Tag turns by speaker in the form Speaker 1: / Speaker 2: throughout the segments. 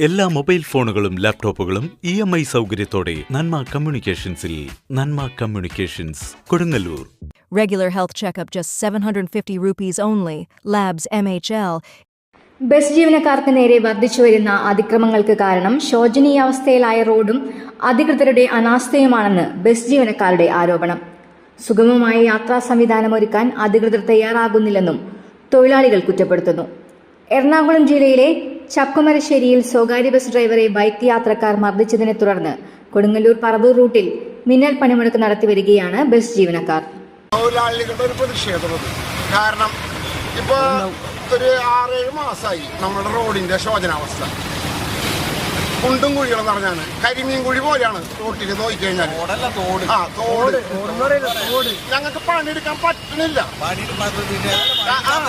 Speaker 1: എല്ലാ മൊബൈൽ ഫോണുകളും ലാപ്ടോപ്പുകളും ഇ എം ഐ സൗകര്യത്തോടെ നന്മ കമ്മ്യൂണിക്കേഷൻസിൽ Nanma communications Kodungallur
Speaker 2: Regular health checkup just 750 rupees only. Labs MHL.
Speaker 3: Bus ജീവനക്കാർക്ക് നേരെ വർദ്ധിച്ചു വരുന്ന അതിക്രമങ്ങൾക്ക് കാരണം ശോചനീയാവസ്ഥയിലായ റോഡും അധികൃതരുടെ അനാസ്ഥയുമാണെന്ന് ബസ് ജീവനക്കാരുടെ ആരോപണം സുഗമമായ യാത്രാ സംവിധാനം ഒരുക്കാൻ അധികൃതർ തയ്യാറാകുന്നില്ലെന്നും തൊഴിലാളികൾ കുറ്റപ്പെടുത്തുന്നു എറണാകുളം ജില്ലയിലെ ചക്കുമരശ്ശേരിയിൽ സ്വകാര്യ ബസ് ഡ്രൈവറെ ബൈക്ക് യാത്രക്കാർ മർദ്ദിച്ചതിനെ തുടർന്ന് കൊടുങ്ങല്ലൂർ പറവൂർ റൂട്ടിൽ മിന്നൽ പണിമുടക്ക് നടത്തി വരികയാണ് ബസ് ജീവനക്കാർ.
Speaker 4: തൊഴിലാളികളുടെ ഒരു പ്രതിഷേധമുണ്ട് കാരണം ഇപ്പൊ ഒരു ആറേഴ് മാസമായി നമ്മുടെ റോഡിന്റെ ശോചനാവസ്ഥ. കുണ്ടും കുഴികൾ പറഞ്ഞാണ്. കരിമീൻ കുഴി പോലെയാണ് തോട്ടിൽ നോക്കി കഴിഞ്ഞാൽ ആ തോട്. ഞങ്ങൾക്ക് പണിയെടുക്കാൻ പറ്റണില്ല.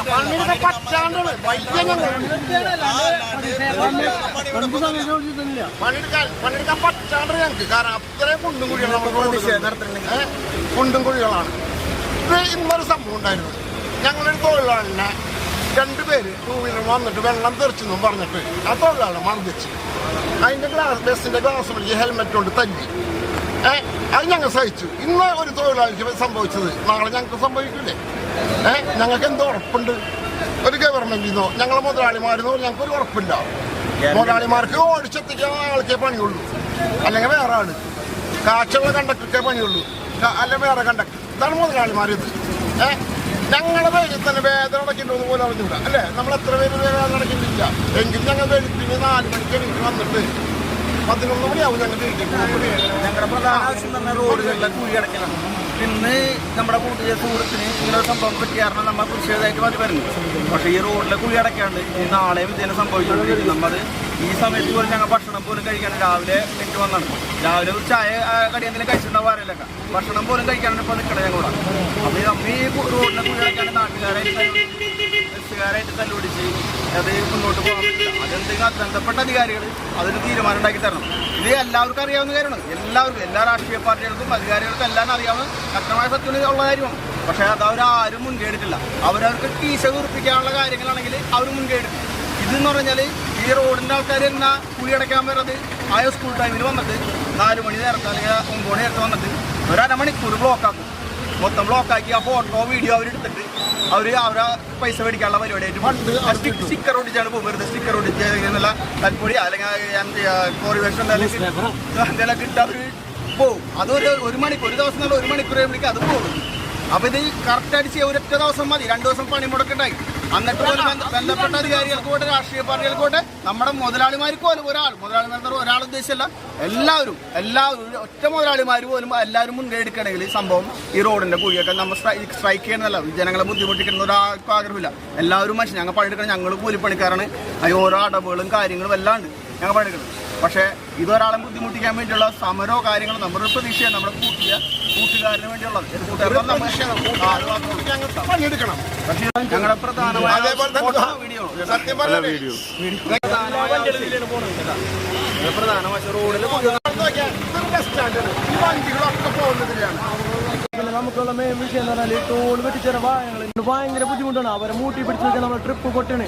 Speaker 4: പണിയെടുക്കാൻ പറ്റാണ്ടാണ് വയ്യ ഞങ്ങൾ. പണിയെടുക്കാൻ പണിയെടുക്കാൻ പറ്റാണ്ട് ഞങ്ങൾക്ക്. കാരണം അത്രയും കുണ്ടും കുഴികൾ ഏ? കുണ്ടും കുഴികളാണ്. ഇന്നൊരു സംഭവം ഉണ്ടായിരുന്നു. ഞങ്ങളൊരു തൊഴിലാളിനെ രണ്ടുപേര് ടൂ വീലർ വന്നിട്ട് വെള്ളം തെറിച്ചെന്നും പറഞ്ഞിട്ട് ആ തൊഴിലാളി മർദ്ദിച്ച്. അതിന്റെ ഗ്ലാസ് ബസ്സിന്റെ ഗ്ലാസ് പിടിച്ച് ഹെൽമെറ്റ് കൊണ്ട് തല്ലി. ഏ അത് ഞങ്ങൾ സഹിച്ചു. ഇന്ന് ഒരു തൊഴിലാളിക്ക് സംഭവിച്ചത്. നാളെ ഞങ്ങൾക്ക് സംഭവിക്കില്ലേ ഏ ഞങ്ങൾക്ക് എന്തോ ഉറപ്പുണ്ട്? ഒരു ഗവൺമെന്റിൽ നിന്നോ ഞങ്ങളെ മുതലാളിമാരെന്നോ ഞങ്ങൾക്ക് ഒരു ഉറപ്പില്ല. മുതലാളിമാർക്ക് ഓടിച്ചെത്തിക്കാൻ ആൾക്കേ പണിയുള്ളൂ. അല്ലെങ്കിൽ വേറെ ആൾ. കാച്ചുള്ള കണ്ടക്ടർക്കേ പണിയുള്ളൂ. അല്ലെങ്കിൽ അല്ല വേറെ കണ്ടക്ടർ ഇതാണ് മുതലാളിമാരിത്. ഏ ഞങ്ങളുടെ പേരിൽ തന്നെ വേദന അടയ്ക്കേണ്ടത് പോലും അറിഞ്ഞില്ല അല്ലേ? നമ്മൾ എത്ര പേര് വേദന അടയ്ക്കുന്നില്ല എങ്കിലും ഞങ്ങൾ വെളുപ്പിന് നാല് മണിക്ക് എനിക്ക് വന്നിട്ട് പതിനൊന്ന് മണിയാവും ഞങ്ങൾ
Speaker 5: ഞങ്ങളുടെ പ്രധാന ആവശ്യം തന്നെ റോഡുകളിലെ കുഴി അടയ്ക്കലാണ് ഇന്ന് നമ്മുടെ കൂട്ടിയ സുഹൃത്തിന് ഇങ്ങനെ സംഭവം പറ്റിയ കാരണം നമ്മൾ പ്രതിഷേധമായിട്ട് മതി വരുന്നു പക്ഷേ ഈ റോഡിലെ കുഴി അടയ്ക്കാണ്ട് ഈ നാളെയും ഇതേനെ സംഭവിച്ചുകൊണ്ടിരിക്കും. നമ്മൾ ഈ സമയത്ത് പോലും ഞങ്ങൾ ഭക്ഷണം പോലും കഴിക്കാൻ രാവിലെ എനിക്ക് വന്നാണ്. രാവിലെ ഒരു ചായ കടി എന്തെങ്കിലും കഴിച്ചിട്ടുണ്ടാവും അറിയില്ല ഭക്ഷണം പോലും കഴിക്കാനാണ് ഇപ്പോൾ നിൽക്കണേ ഞങ്ങളോട്. അപ്പോൾ ഈ നമ്മ ഈ റോഡിലെ കുഴി അടയ്ക്കാണ്ട് നാട്ടുകാരായിട്ട് ബസ്സുകാരായിട്ട് തല്ലുപിടിച്ച് അത് മുന്നോട്ട് പോകാൻ പറ്റില്ല. അതെന്തെങ്കിലും ബന്ധപ്പെട്ട അധികാരികൾ അതിന് തീരുമാനം ഉണ്ടാക്കി തരണം. ഇത് എല്ലാവർക്കും അറിയാവുന്ന കാര്യമാണ്. എല്ലാവർക്കും എല്ലാ രാഷ്ട്രീയ പാർട്ടികൾക്കും അധികാരികൾക്കും എല്ലാം അറിയാവുന്ന കഷ്ടമായ സത്യം ഉള്ള കാര്യമാണ്. പക്ഷേ അത് അവരാരും മുൻകൈ എടുത്തില്ല. അവരവർക്ക് ടീച്ചർ കുറിപ്പിക്കാനുള്ള കാര്യങ്ങളാണെങ്കിൽ അവർ മുൻകൈ ഇതെന്ന് പറഞ്ഞാൽ ഈ റോഡിന്റെ ആൾക്കാർ എന്നാ കുഴി അടയ്ക്കാൻ വരുന്നത് ആയ സ്കൂൾ ടൈമിൽ വന്നിട്ട് നാല് മണി നേരത്തെ അല്ലെങ്കിൽ ഒമ്പത് മണി നേരത്തെ വന്നിട്ട് ഒരു അരമണിക്കൂർ ബ്ലോക്കാക്കും മൊത്തം ബ്ലോക്കാക്കി ആ ഫോട്ടോ വീഡിയോ അവരെടുത്തിട്ട് അവർ അവരെ പൈസ മേടിക്കാനുള്ള പരിപാടിയായിട്ട് സ്റ്റിക്കർ ഒട്ടിച്ചാണ് പോകുന്നത് സ്റ്റിക്കർ ഒട്ടിച്ച് എന്നുള്ള തൽപ്പൊടി അല്ലെങ്കിൽ കോറി വേഷം എന്തെല്ലാം കിട്ടാ അവർ പോകും അതൊരു ഒരു മണിക്കൂർ ഒരു ദിവസം നല്ല ഒരു മണിക്കൂർ കഴിയുമ്പോഴേക്കും അത് പോകും അപ്പോൾ ഇത് കറക്റ്റ് അടിച്ച് ഒരൊറ്റ ദിവസം മതി. രണ്ട് ദിവസം പണി മുടക്കുണ്ടായി എന്നിട്ട് പോലും ബന്ധ- ബന്ധപ്പെട്ട അധികാരികൾക്ക് പോട്ടെ രാഷ്ട്രീയ പാർട്ടികൾക്ക് പോട്ടെ നമ്മുടെ മുതലാളിമാർക്ക് പോലും ഒരാൾ മുതലാളിമാർ ഒരാൾ ഉദ്ദേശിച്ചല്ല എല്ലാവരും എല്ലാവരും ഒറ്റ മുതലാളിമാർ പോലും എല്ലാവരും മുൻകൈ എടുക്കണമെങ്കിൽ ഈ സംഭവം ഈ റോഡിന്റെ കുഴിയൊക്കെ നമ്മൾ സ്ട്രൈക്ക് ചെയ്യുന്നതല്ല. ജനങ്ങളെ ബുദ്ധിമുട്ടിക്കുന്ന ഒരാൾക്കും ആഗ്രഹമില്ല. എല്ലാവരും മനുഷ്യൻ ഞങ്ങൾ പണിയെടുക്കണം ഞങ്ങൾ കൂലിപ്പണിക്കാരാണ്. അതിൽ ഓരോ അടവുകളും കാര്യങ്ങളും എല്ലാം ഉണ്ട്. ഞങ്ങൾ പണിയെടുക്കണം പക്ഷേ ഇതൊരാളെ ബുദ്ധിമുട്ടിക്കാൻ വേണ്ടിയുള്ള സമരോ കാര്യങ്ങളോ നമ്മുടെ പ്രതീക്ഷയാണ് നമ്മുടെ കൂട്ടിയ കൂട്ടുകാരന് വേണ്ടിയുള്ളത്.
Speaker 4: പണിയെടുക്കണം.
Speaker 5: ഞങ്ങളുടെ പ്രധാനമായ വീഡിയോ. പ്രധാനമായ റോഡിൽ
Speaker 4: വണ്ടികളൊക്കെ പോകുന്നതിലാണ്.
Speaker 6: നമുക്കുള്ള മെയിൻ വിഷയം എന്ന് പറഞ്ഞാൽ ടോൾ വെട്ടിച്ചേരാൻ വാഹനങ്ങൾ ഭയങ്കര ബുദ്ധിമുട്ടാണ്. അവരെ മൂട്ടി പിടിച്ച് നമ്മൾ ട്രിപ്പ് പൊട്ടണ്.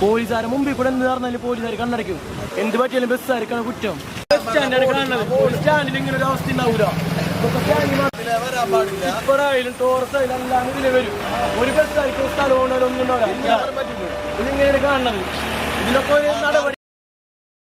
Speaker 6: പോലീസുകാരെ മുമ്പിൽ കൂടെ എന്ത് പറഞ്ഞാലും പോലീസുകാർ കണ്ണടയ്ക്കും. എന്ത് പറ്റിയാലും ബസ്സുകാർക്കാണ് കുറ്റം. ബസ് സ്റ്റാൻഡാണ് കാണുന്നത്. സ്റ്റാൻഡിൽ ഇങ്ങനെ ഒരു അവസ്ഥ ഉണ്ടാവില്ല ഇപ്പറായാലും ടോറസായാലും എല്ലാം ഇതിൽ വരും. ഒരു ബസ്സുകാർക്ക് സ്ഥലം കൊണ്ടൊന്നും ഉണ്ടാവില്ല. ഇതിങ്ങനെയാണ് കാണുന്നത്. ഇതിലൊക്കെ നടപടി